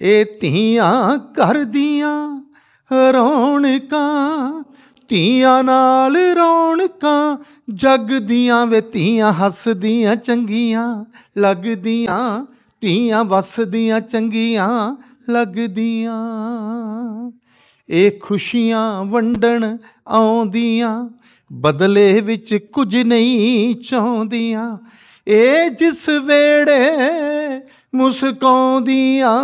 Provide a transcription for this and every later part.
ਇਹ ਧੀਆਂ ਘਰ ਦੀਆਂ ਰੌਣਕਾਂ, ਧੀਆਂ ਨਾਲ ਰੌਣਕਾਂ, ਜਗ ਦੀਆਂ ਵੇ ਧੀਆਂ ਹੱਸਦੀਆਂ ਚੰਗੀਆਂ, ਲੱਗਦੀਆਂ ਧੀਆਂ ਵਸਦੀਆਂ ਚੰਗੀਆਂ, ਲੱਗਦੀਆਂ। ਇਹ ਖੁਸ਼ੀਆਂ ਵੰਡਣ ਆਉਂਦੀਆਂ, ਬਦਲੇ ਵਿੱਚ ਕੁਝ ਨਹੀਂ ਚਾਹੁੰਦੀਆਂ। ਇਹ ਜਿਸ ਵੇੜੇ ਮੁਸਕਾਉਂਦੀਆਂ,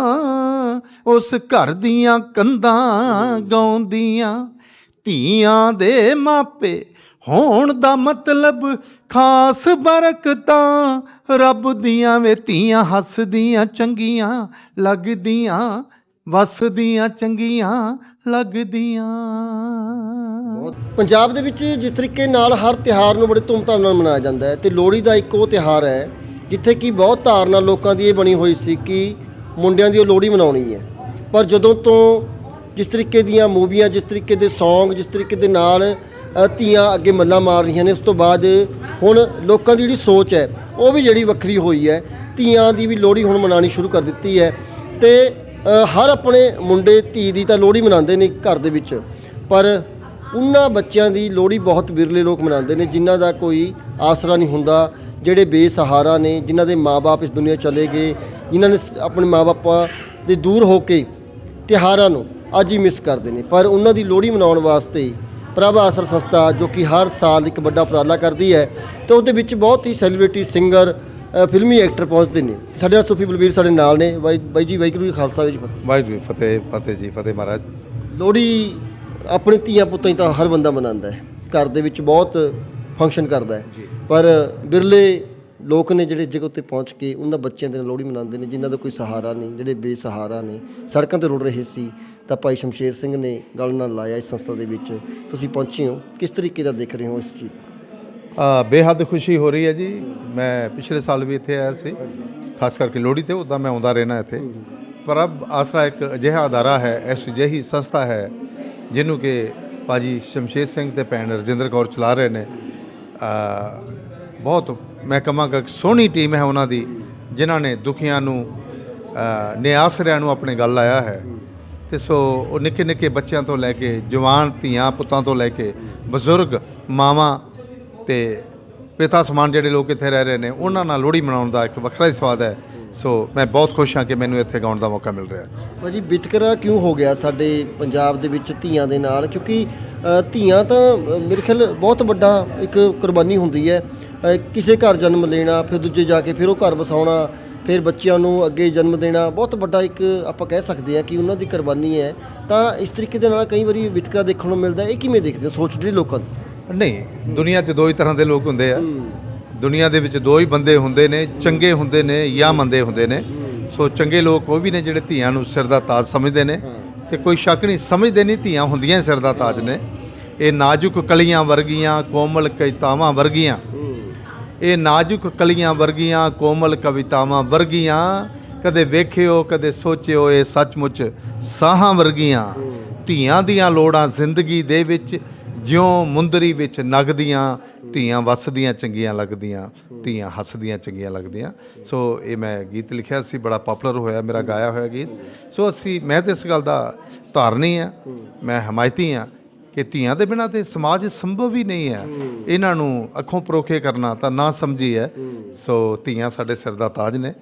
ਉਸ ਘਰ ਦੀਆਂ ਕੰਧਾਂ ਗਾਉਂਦੀਆਂ। ਧੀਆਂ ਦੇ ਮਾਪੇ ਹੋਣ ਦਾ ਮਤਲਬ ਖਾਸ ਬਰਕਤਾਂ, ਰੱਬ ਦੀਆਂ ਵੇ ਧੀਆਂ ਹੱਸਦੀਆਂ ਚੰਗੀਆਂ ਲੱਗਦੀਆਂ, ਵਸਦੀਆਂ ਚੰਗੀਆਂ ਲੱਗਦੀਆਂ। ਪੰਜਾਬ ਦੇ ਵਿੱਚ ਜਿਸ ਤਰੀਕੇ ਨਾਲ ਹਰ ਤਿਹਾਰ ਨੂੰ ਬੜੇ ਧੂਮਧਾਮ ਨਾਲ ਮਨਾਇਆ ਜਾਂਦਾ ਹੈ ਤੇ ਲੋਹੜੀ ਦਾ ਇੱਕ ਉਹ ਤਿਹਾਰ ਹੈ ਜਿੱਥੇ ਕਿ ਬਹੁਤ ਧਾਰਨਾ ਲੋਕਾਂ ਦੀ ਇਹ ਬਣੀ ਹੋਈ ਸੀ ਕਿ ਮੁੰਡਿਆਂ ਦੀ ਉਹ ਲੋਹੜੀ ਮਨਾਉਣੀ ਹੈ। ਪਰ ਜਦੋਂ ਤੋਂ ਜਿਸ ਤਰੀਕੇ ਦੀਆਂ ਮੂਵੀਆਂ, ਜਿਸ ਤਰੀਕੇ ਦੇ ਸੌਂਗ ਜਿਸ ਤਰੀਕੇ ਦੇ ਨਾਲ ਧੀਆਂ ਅੱਗੇ ਮੱਲਾਂ ਮਾਰ ਰਹੀਆਂ ਨੇ, ਉਸ ਤੋਂ ਬਾਅਦ ਹੁਣ ਲੋਕਾਂ ਦੀ ਜਿਹੜੀ ਸੋਚ ਹੈ, ਉਹ ਵੀ ਜਿਹੜੀ ਵੱਖਰੀ ਹੋਈ ਹੈ। ਧੀਆਂ ਦੀ ਵੀ ਲੋਹੜੀ ਹੁਣ ਮਨਾਉਣੀ ਸ਼ੁਰੂ ਕਰ ਦਿੱਤੀ ਹੈ ਤੇ ਹਰ ਆਪਣੇ ਮੁੰਡੇ, ਧੀ ਦੀ ਤਾਂ ਲੋਹੜੀ ਮਨਾਉਂਦੇ ਨੇ ਘਰ ਦੇ ਵਿੱਚ। ਪਰ ਉਹਨਾਂ ਬੱਚਿਆਂ ਦੀ ਲੋਹੜੀ ਬਹੁਤ ਵਿਰਲੇ ਲੋਕ ਮਨਾਉਂਦੇ ਨੇ, ਜਿਨ੍ਹਾਂ ਦਾ ਕੋਈ ਆਸਰਾ ਨਹੀਂ ਹੁੰਦਾ ਜਿਹੜੇ ਬੇਸਹਾਰਾ ਨੇ ਜਿਨ੍ਹਾਂ ਦੇ ਮਾਪੇ ਇਸ ਦੁਨੀਆ ਚਲੇ ਗਏ ਜਿਨ੍ਹਾਂ ਨੇ ਆਪਣੇ ਮਾਪਿਆਂ ਦੇ ਦੂਰ ਹੋ ਕੇ ਤਿਉਹਾਰਾਂ ਨੂੰ ਅੱਜ ਹੀ ਮਿਸ ਕਰਦੇ ਨੇ। ਪਰ ਉਹਨਾਂ ਦੀ ਲੋਹੜੀ ਮਨਾਉਣ ਵਾਸਤੇ ਪ੍ਰਭ ਆਸਰਾ ਸੰਸਥਾ ਜੋ ਕਿ ਹਰ ਸਾਲ ਇੱਕ ਵੱਡਾ ਉਪਰਾਲਾ ਕਰਦੀ ਹੈ ਤੇ ਉਹਦੇ ਵਿੱਚ ਬਹੁਤ ਹੀ ਸੈਲੀਬ੍ਰਿਟੀ ਸਿੰਗਰ ਫਿਲਮੀ ਐਕਟਰ ਪਹੁੰਚਦੇ ਨੇ। ਸਾਡੇ ਨਾਲ ਸੁਫੀ ਬਲਬੀਰ ਸਾਡੇ ਨਾਲ ਨੇ। ਬਾਈ ਬਾਈ ਜੀ ਵਾਹਿਗੁਰੂ ਜੀ ਖਾਲਸਾ ਜੀ ਕੀ ਵਾਹਿਗੁਰੂ ਜੀ ਫਤਿਹ ਫਤਿਹ ਜੀ ਫਤਿਹ ਮਹਾਰਾਜ। ਫਤਿਹ ਲੋਹੜੀ ਆਪਣੇ ਧੀਆਂ ਪੁੱਤਾਂ ਹੀ ਤਾਂ ਹਰ ਬੰਦਾ ਮਨਾਉਂਦਾ ਹੈ। ਘਰ ਦੇ ਵਿੱਚ ਬਹੁਤ ਫੰਕਸ਼ਨ ਕਰਦਾ ਹੈ। ਪਰ ਬਿਰਲੇ ਲੋਕ ਨੇ ਜਿਹੜੇ ਜਗ੍ਹਾ ਉੱਤੇ ਪਹੁੰਚ ਕੇ ਉਹਨਾਂ ਬੱਚਿਆਂ ਦੇ ਨਾਲ ਲੋਹੜੀ ਮਨਾਉਂਦੇ ਨੇ ਜਿਨ੍ਹਾਂ ਦਾ ਕੋਈ ਸਹਾਰਾ ਨਹੀਂ ਜਿਹੜੇ ਬੇਸਹਾਰਾ ਨੇ ਸੜਕਾਂ ਤੇ ਰੁੜ ਰਹੇ ਸੀ ਤਾਂ ਭਾਈ ਸ਼ਮਸ਼ੇਰ ਸਿੰਘ ਨੇ ਗੱਲ ਨਾਲ ਲਾਇਆ ਇਸ ਸੰਸਥਾ ਦੇ ਵਿੱਚ। ਤੁਸੀਂ ਪਹੁੰਚੇ ਹੋ। ਕਿਸ ਤਰੀਕੇ ਦਾ ਦੇਖ ਰਹੇ ਹੋ ਇਸ ਚੀਜ਼? ਆ ਬੇਹੱਦ ਖੁਸ਼ੀ ਹੋ ਰਹੀ ਹੈ ਜੀ। ਮੈਂ ਪਿਛਲੇ ਸਾਲ ਵੀ ਇੱਥੇ ਆਇਆ ਸੀ। ਖਾਸ ਕਰਕੇ ਲੋਹੜੀ ਤੇ ਉਦਾਂ ਮੈਂ ਆਉਂਦਾ ਰਹਿਣਾ ਇੱਥੇ। ਪਰ ਅਬ ਆਸਰਾ ਇੱਕ ਅਜਿਹਾ ਅਦਾਰਾ ਹੈ ਐਸੀ ਜਿਹੀ ਸੰਸਥਾ ਹੈ ਜਿਹਨੂੰ ਕਿ ਭਾਜੀ ਸ਼ਮਸ਼ੇਰ ਸਿੰਘ ਤੇ ਭੈਣ ਰਜਿੰਦਰ ਕੌਰ ਚਲਾ ਰਹੇ ਨੇ। ਬਹੁਤ ਮੈਂ ਕਹਾਂਗਾ ਕਿ ਸੋਹਣੀ ਟੀਮ ਹੈ ਉਹਨਾਂ ਦੀ ਜਿਨ੍ਹਾਂ ਨੇ ਦੁਖੀਆਂ ਨੂੰ ਆ, ਨਿਆਸਰਿਆਂ ਨੂੰ ਆਪਣੇ ਗੱਲ ਲਾਇਆ ਹੈ। ਤੇ ਸੋ ਉਹ ਨਿੱਕੇ ਨਿੱਕੇ ਬੱਚਿਆਂ ਤੋਂ ਲੈ ਕੇ ਜਵਾਨ ਧੀਆਂ ਪੁੱਤਾਂ ਤੋਂ ਲੈ ਕੇ ਬਜ਼ੁਰਗ ਮਾਵਾਂ ਤੇ ਪਿਤਾ ਸਮਾਨ ਜਿਹੜੇ ਲੋਕ ਇੱਥੇ ਰਹਿ ਰਹੇ ਨੇ ਉਹਨਾਂ ਨਾਲ ਲੋਹੜੀ ਮਨਾਉਣ ਦਾ ਇੱਕ ਵੱਖਰਾ ਹੀ ਸਵਾਦ ਹੈ। ਸੋ ਮੈਂ ਬਹੁਤ ਖੁਸ਼ ਹਾਂ ਕਿ ਮੈਨੂੰ ਇੱਥੇ ਗਾਉਣ ਦਾ ਮੌਕਾ ਮਿਲ ਰਿਹਾ ਹੈ। ਭਾਜੀ ਵਿਤਕਰਾ ਕਿਉਂ ਹੋ ਗਿਆ ਸਾਡੇ ਪੰਜਾਬ ਦੇ ਵਿੱਚ ਧੀਆਂ ਦੇ ਨਾਲ? ਕਿਉਂਕਿ ਅ, ਧੀਆਂ ਤਾਂ ਅ, ਮੇਰੇ ਖਿਆਲ ਬਹੁਤ ਵੱਡਾ ਇੱਕ ਕੁਰਬਾਨੀ ਹੁੰਦੀ ਹੈ। ਅ, ਕਿਸੇ ਘਰ ਜਨਮ ਲੈਣਾ ਫਿਰ ਦੂਜੇ ਜਾ ਕੇ ਫਿਰ ਉਹ ਘਰ ਵਸਾਉਣਾ ਫਿਰ ਬੱਚਿਆਂ ਨੂੰ ਅੱਗੇ ਜਨਮ ਦੇਣਾ ਬਹੁਤ ਵੱਡਾ ਇੱਕ ਆਪਾਂ ਕਹਿ ਸਕਦੇ ਹਾਂ ਕਿ ਉਹਨਾਂ ਦੀ ਕੁਰਬਾਨੀ ਹੈ। ਤਾਂ ਇਸ ਤਰੀਕੇ ਦੇ ਨਾਲ ਕਈ ਵਾਰੀ ਵਿਤਕਰਾ ਦੇਖਣ ਨੂੰ ਮਿਲਦਾ ਹੈ। ਇਹ ਕਿਵੇਂ ਦੇਖਦੇ ਹੋ? ਸੋਚਦੇ ਲੋਕਾਂ ਦੀ ਨਹੀਂ ਦੁਨੀਆ 'ਚ ਦੋ ਹੀ ਤਰ੍ਹਾਂ ਦੇ ਲੋਕ ਹੁੰਦੇ ਆ। ਦੁਨੀਆ ਦੇ ਵਿੱਚ ਦੋ ਹੀ ਬੰਦੇ ਹੁੰਦੇ ਨੇ ਚੰਗੇ ਹੁੰਦੇ ਨੇ ਜਾਂ ਮੰਦੇ ਹੁੰਦੇ ਨੇ। ਸੋ ਚੰਗੇ ਲੋਕ ਉਹ ਵੀ ਨੇ ਜਿਹੜੇ ਧੀਆਂ ਨੂੰ ਸਿਰ ਦਾ ਤਾਜ ਸਮਝਦੇ ਨੇ। ਤੇ ਕੋਈ ਸ਼ੱਕ ਨਹੀਂ ਸਮਝਦੇ ਨਹੀਂ ਧੀਆਂ ਹੁੰਦੀਆਂ ਸਿਰ ਦਾ ਤਾਜ ਨੇ। ਇਹ ਨਾਜ਼ੁਕ ਕਲੀਆਂ ਵਰਗੀਆਂ ਕੋਮਲ ਕਵਿਤਾਵਾਂ ਵਰਗੀਆਂ। ਇਹ ਨਾਜ਼ੁਕ ਕਲੀਆਂ ਵਰਗੀਆਂ ਕੋਮਲ ਕਵਿਤਾਵਾਂ ਵਰਗੀਆਂ ਕਦੇ ਵੇਖਿਓ ਕਦੇ ਸੋਚਿਓ ਇਹ ਸੱਚਮੁੱਚ ਸਾਹਾਂ ਵਰਗੀਆਂ। ਧੀਆਂ ਦੀਆਂ ਲੋੜਾਂ ਜ਼ਿੰਦਗੀ ਦੇ ਵਿੱਚ ਜਿਉਂ ਮੁੰਦਰੀ ਵਿੱਚ ਨਗਦੀਆਂ, ਧੀਆਂ ਵੱਸਦੀਆਂ, ਚੰਗੀਆਂ ਲੱਗਦੀਆਂ, ਧੀਆਂ ਹੱਸਦੀਆਂ, ਚੰਗੀਆਂ ਲੱਗਦੀਆਂ। ਸੋ ਇਹ ਮੈਂ ਗੀਤ ਲਿਖਿਆ ਸੀ, ਬੜਾ ਪਪੂਲਰ ਹੋਇਆ, ਮੇਰਾ ਗਾਇਆ ਹੋਇਆ ਗੀਤ। ਸੋ ਅਸੀਂ, ਮੈਂ ਤੇ ਇਸ ਗੱਲ ਦਾ ਧਾਰਨੀ ਆ, ਮੈਂ ਹਮਾਇਤੀ ਆ ਕਿ ਧੀਆਂ ਦੇ ਬਿਨਾਂ ਤੇ ਸਮਾਜ ਸੰਭਵ ਹੀ ਨਹੀਂ ਹੈ। ਇਹਨਾਂ ਨੂੰ ਅੱਖੋਂ ਪਰੋਖੇ ਕਰਨਾ ਤਾਂ ਨਾ ਸਮਝੀ ਹੈ। ਸੋ ਧੀਆਂ ਸਾਡੇ ਸਿਰ ਦਾ ਤਾਜ ਨੇ।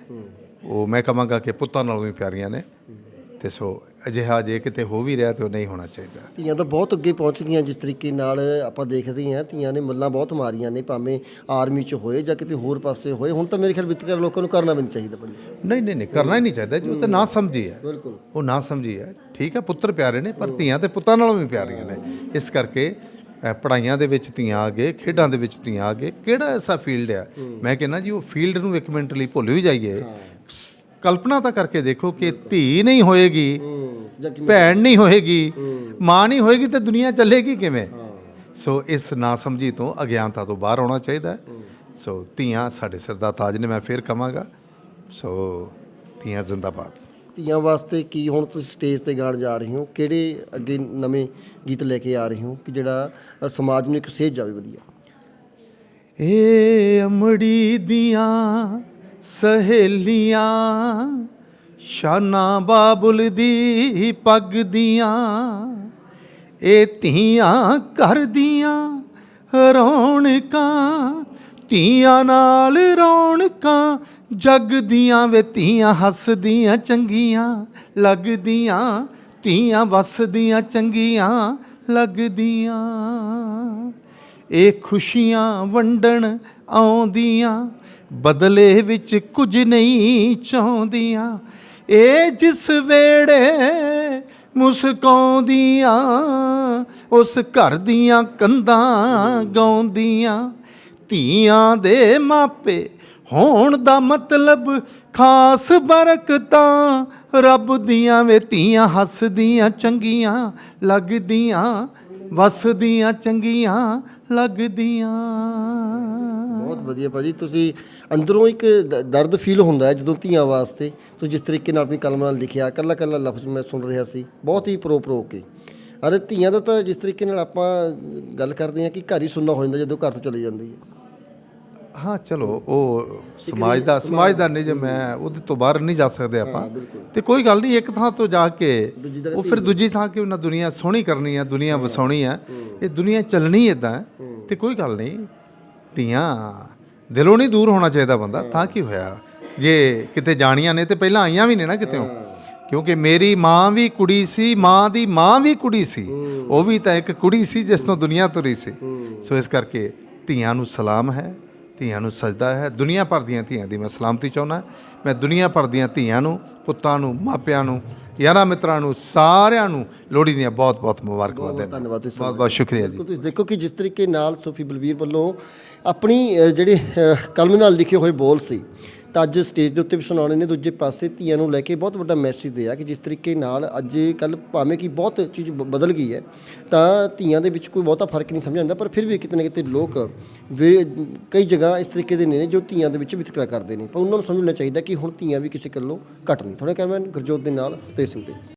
ਉਹ, ਮੈਂ ਕਹਾਂਗਾ ਕਿ ਪੁੱਤਾਂ ਨਾਲੋਂ ਵੀ ਪਿਆਰੀਆਂ ਨੇ। ਤੇ ਸੋ ਅਜਿਹਾ ਜੇ ਕਿਤੇ ਹੋ ਵੀ ਰਿਹਾ ਤੇ ਉਹ ਨਹੀਂ ਹੋਣਾ ਚਾਹੀਦਾ। ਧੀਆਂ ਤਾਂ ਬਹੁਤ ਅੱਗੇ ਪਹੁੰਚ ਗਈਆਂ ਜਿਸ ਤਰੀਕੇ ਨਾਲ ਆਪਾਂ ਦੇਖਦੇ ਹਾਂ। ਧੀਆਂ ਨੇ ਮੱਲਾਂ ਬਹੁਤ ਮਾਰੀਆਂ ਨੇ ਭਾਵੇਂ ਆਰਮੀ 'ਚ ਹੋਏ ਜਾਂ ਕਿਤੇ ਹੋਰ ਪਾਸੇ ਹੋਏ। ਹੁਣ ਤਾਂ ਮੇਰੇ ਖਿਆਲ ਵਿਤਕਰਾ ਲੋਕਾਂ ਨੂੰ ਕਰਨਾ ਵੀ ਨਹੀਂ ਚਾਹੀਦਾ ਭਾਜੀ ਨਹੀਂ ਨਹੀਂ ਨਹੀਂ ਕਰਨਾ ਹੀ ਨਹੀਂ ਚਾਹੀਦਾ ਜੋ। ਤਾਂ ਨਾ ਸਮਝੀ ਹੈ। ਬਿਲਕੁਲ। ਉਹ ਨਾ ਸਮਝੀ ਹੈ। ਠੀਕ ਹੈ ਪੁੱਤਰ ਪਿਆਰੇ ਨੇ ਪਰ ਧੀਆਂ ਤੇ ਪੁੱਤਾਂ ਨਾਲੋਂ ਵੀ ਪਿਆਰੀਆਂ ਨੇ। ਇਸ ਕਰਕੇ ਅ, ਪੜ੍ਹਾਈਆਂ ਦੇ ਵਿੱਚ ਧੀਆਂ ਆ ਗਏ ਖੇਡਾਂ ਦੇ ਵਿੱਚ ਧੀਆਂ ਆ ਗਏ। ਕਿਹੜਾ ਐਸਾ ਫੀਲਡ ਆ? ਮੈਂ ਕਹਿੰਦਾ ਜੀ ਉਹ ਫੀਲਡ ਨੂੰ ਇੱਕ ਮਿੰਟ ਲਈ ਭੁੱਲ ਵੀ ਜਾਈਏ। ਕਲਪਨਾ ਤਾਂ ਕਰਕੇ ਦੇਖੋ ਕਿ ਧੀ ਨਹੀਂ ਹੋਏਗੀ ਭੈਣ ਨਹੀਂ ਹੋਏਗੀ ਮਾਂ ਨਹੀਂ ਹੋਏਗੀ ਤੇ ਦੁਨੀਆ ਚੱਲੇਗੀ ਕਿਵੇਂ? ਸੋ ਇਸ ਨਾਸਮਝੀ ਤੋਂ ਅਗਿਆਨਤਾ ਤੋਂ ਬਾਹਰ ਆਉਣਾ ਚਾਹੀਦਾ ਸੋ ਧੀਆਂ ਸਾਡੇ ਸਿਰ ਦਾ ਤਾਜ ਨੇ ਮੈਂ ਫੇਰ ਕਵਾਂਗਾ ਸੋ ਧੀਆਂ ਜ਼ਿੰਦਾਬਾਦ। ਧੀਆਂ ਵਾਸਤੇ ਕੀ ਹੁਣ ਤੁਸੀਂ ਸਟੇਜ ਤੇ ਗਾਣ ਜਾ ਰਹੇ ਹੋ? ਕਿਹੜੇ ਅੱਗੇ ਨਵੇਂ ਗੀਤ ਲੈ ਕੇ ਆ ਰਹੇ ਹੋ ਕਿ ਜਿਹੜਾ ਸਮਾਜ ਨੂੰ ਇੱਕ ਸੇਧ ਜਾਵੇ ਵਧੀਆ? ਏ ਅਮੜੀ ਦੀਆਂ ਸਹੇਲੀਆਂ, ਸ਼ਾਨਾ ਬਾਬੁਲ ਦੀ ਪੱਗ ਦੀਆਂ, ਇਹ ਧੀਆਂ ਘਰ ਦੀਆਂ ਰੌਣਕਾਂ, ਧੀਆਂ ਨਾਲ ਰੌਣਕਾਂ, ਜਗ ਦੀਆਂ ਵੇ ਧੀਆਂ ਹੱਸਦੀਆਂ ਚੰਗੀਆਂ, ਲੱਗਦੀਆਂ ਧੀਆਂ ਵਸਦੀਆਂ ਚੰਗੀਆਂ, ਲੱਗਦੀਆਂ। ਇਹ ਖੁਸ਼ੀਆਂ ਵੰਡਣ ਆਉਂਦੀਆਂ ਬਦਲੇ ਵਿੱਚ ਕੁਝ ਨਹੀਂ ਚਾਹੁੰਦੀਆਂ। ਇਹ ਜਿਸ ਵੇੜੇ ਮੁਸਕਾਉਂਦੀਆਂ, ਉਸ ਘਰ ਦੀਆਂ ਕੰਧਾਂ ਗਾਉਂਦੀਆਂ। ਧੀਆਂ ਦੇ ਮਾਪੇ ਹੋਣ ਦਾ ਮਤਲਬ ਖਾਸ ਬਰਕਤਾਂ ਰੱਬ ਦੀਆਂ ਵੇ ਧੀਆਂ ਹੱਸਦੀਆਂ ਚੰਗੀਆਂ, ਲੱਗਦੀਆਂ, ਵਸਦੀਆਂ ਚੰਗੀਆਂ, ਲੱਗਦੀਆਂ। ਬਹੁਤ ਵਧੀਆ ਭਾਜੀ। ਤੁਸੀਂ ਅੰਦਰੋਂ ਇੱਕ ਦ- ਦਰਦ ਫੀਲ ਹੁੰਦਾ ਹੈ ਜਦੋਂ ਧੀਆਂ ਵਾਸਤੇ। ਤੁਸੀਂ ਜਿਸ ਤਰੀਕੇ ਨਾਲ ਆਪਣੀ ਕਲਮ ਨਾਲ ਲਿਖਿਆ ਕੱਲਾ ਕੱਲਾ ਲਫ਼ਜ਼ ਮੈਂ ਸੁਣ ਰਿਹਾ ਸੀ। ਬਹੁਤ ਹੀ ਪ੍ਰੋ ਪ੍ਰੋ ਕੇ। ਅਰੇ ਧੀਆਂ ਦਾ ਤਾਂ ਜਿਸ ਤਰੀਕੇ ਨਾਲ ਆਪਾਂ ਗੱਲ ਕਰਦੇ ਹਾਂ ਕਿ ਘਰ ਹੀ ਸੁਣਨਾ ਹੋ ਜਾਂਦਾ ਜਦੋਂ ਘਰ ਤੋਂ ਚਲੀ ਜਾਂਦੀ ਹੈ। ਹਾਂ ਚਲੋ ਉਹ ਸਮਾਜ ਦਾ ਸਮਾਜ ਦਾ ਨਿਯਮ ਮੈਂ ਉਹਦੇ ਤੋਂ ਬਾਹਰ ਨਹੀਂ ਜਾ ਸਕਦੇ ਆਪਾਂ। ਤੇ ਕੋਈ ਗੱਲ ਨਹੀਂ ਇੱਕ ਥਾਂ ਤੋਂ ਜਾ ਕੇ ਉਹ ਫਿਰ ਦੂਜੀ ਥਾਂ ਕਿ ਉਹਨਾਂ ਦੁਨੀਆ ਸੋਹਣੀ ਕਰਨੀ ਆ ਦੁਨੀਆ ਵਸਾਉਣੀ ਆ ਇਹ ਦੁਨੀਆ ਚੱਲਣੀ ਇਦਾਂ ਤੇ ਕੋਈ ਗੱਲ ਨਹੀਂ ਧੀਆਂ, ਦਿਲੋਂ ਨਹੀਂ ਦੂਰ ਹੋਣਾ ਚਾਹੀਦਾ ਬੰਦਾ, ਤਾਂ ਕੀ ਹੋਇਆ? ਜੇ ਕਿਤੇ ਜਾਣੀਆਂ ਨੇ ਤੇ ਪਹਿਲਾਂ ਆਈਆਂ ਵੀ ਨੇ ਨਾ ਕਿਤੇੋਂ ਕਿਉਂਕਿ ਮੇਰੀ ਮਾਂ ਵੀ ਕੁੜੀ ਸੀ, ਮਾਂ ਦੀ ਮਾਂ ਵੀ ਕੁੜੀ ਸੀ। ਉਹ ਵੀ ਤਾਂ ਇੱਕ ਕੁੜੀ ਸੀ ਜਿਸ ਤੋਂ ਦੁਨੀਆ ਤੁਰੀ ਸੀ। ਸੋ ਇਸ ਕਰਕੇ ਧੀਆਂ ਨੂੰ ਸਲਾਮ ਹੈ, ਧੀਆਂ ਨੂੰ ਸਜਦਾ ਹੈ। ਦੁਨੀਆ ਭਰ ਦੀਆਂ ਧੀਆਂ ਦੀ ਮੈਂ ਸਲਾਮਤੀ ਚਾਹੁੰਦਾ, ਮੈਂ ਦੁਨੀਆ ਭਰ ਦੀਆਂ ਧੀਆਂ ਨੂੰ, ਪੁੱਤਾਂ ਨੂੰ, ਮਾਪਿਆਂ ਨੂੰ ਯਾਰਾਂ ਮਿੱਤਰਾਂ ਨੂੰ ਸਾਰਿਆਂ ਨੂੰ ਲੋਹੜੀ ਦੀਆਂ ਬਹੁਤ ਬਹੁਤ ਮੁਬਾਰਕਬਾਦ ਦਿੰਦਾ ਧੰਨਵਾਦ ਇਸ ਬਹੁਤ ਬਹੁਤ ਸ਼ੁਕਰੀਆ ਜੀ। ਤੁਸੀਂ ਦੇਖੋ ਕਿ ਜਿਸ ਤਰੀਕੇ ਨਾਲ ਸੋਫੀ ਬਲਵੀਰ ਵੱਲੋਂ ਆਪਣੀ ਜਿਹੜੇ ਕਲਮ ਨਾਲ ਲਿਖੇ ਹੋਏ ਬੋਲ ਸੀ ਤਾਂ ਅੱਜ ਸਟੇਜ ਦੇ ਉੱਤੇ ਵੀ ਸੁਣਾਉਣੇ ਨੇ। ਦੂਜੇ ਪਾਸੇ ਧੀਆਂ ਨੂੰ ਲੈ ਕੇ ਬਹੁਤ ਵੱਡਾ ਮੈਸੇਜ ਦਿਆ ਕਿ ਜਿਸ ਤਰੀਕੇ ਨਾਲ ਅੱਜ ਕੱਲ ਭਾਵੇਂ ਕਿ ਬਹੁਤ ਚੀਜ਼ ਬਦਲ ਗਈ ਹੈ, ਤਾਂ ਧੀਆਂ ਦੇ ਵਿੱਚ ਕੋਈ ਬਹੁਤਾ ਫ਼ਰਕ ਨਹੀਂ ਸਮਝ ਆਉਂਦਾ ਪਰ ਫਿਰ ਵੀ ਕਿਤੇ ਨਾ ਕਿਤੇ ਲੋਕ ਵੇ- ਕਈ ਜਗ੍ਹਾ ਇਸ ਤਰੀਕੇ ਦੇ ਨੇ ਜੋ ਧੀਆਂ ਦੇ ਵਿੱਚ ਵਿਤਕਰਾ ਕਰਦੇ ਨੇ। ਪਰ ਉਹਨਾਂ ਨੂੰ ਸਮਝਣਾ ਚਾਹੀਦਾ ਕਿ ਹੁਣ ਧੀਆਂ ਵੀ ਕਿਸੇ ਗੱਲੋਂ ਘੱਟ ਨਹੀਂ। ਥੋੜਾ ਕੈਮਰਾਮੈਨ ਗੁਰਜੋਤ ਦੇ ਨਾਲ ਤੇ ਸਿੰਘ ਦੇ।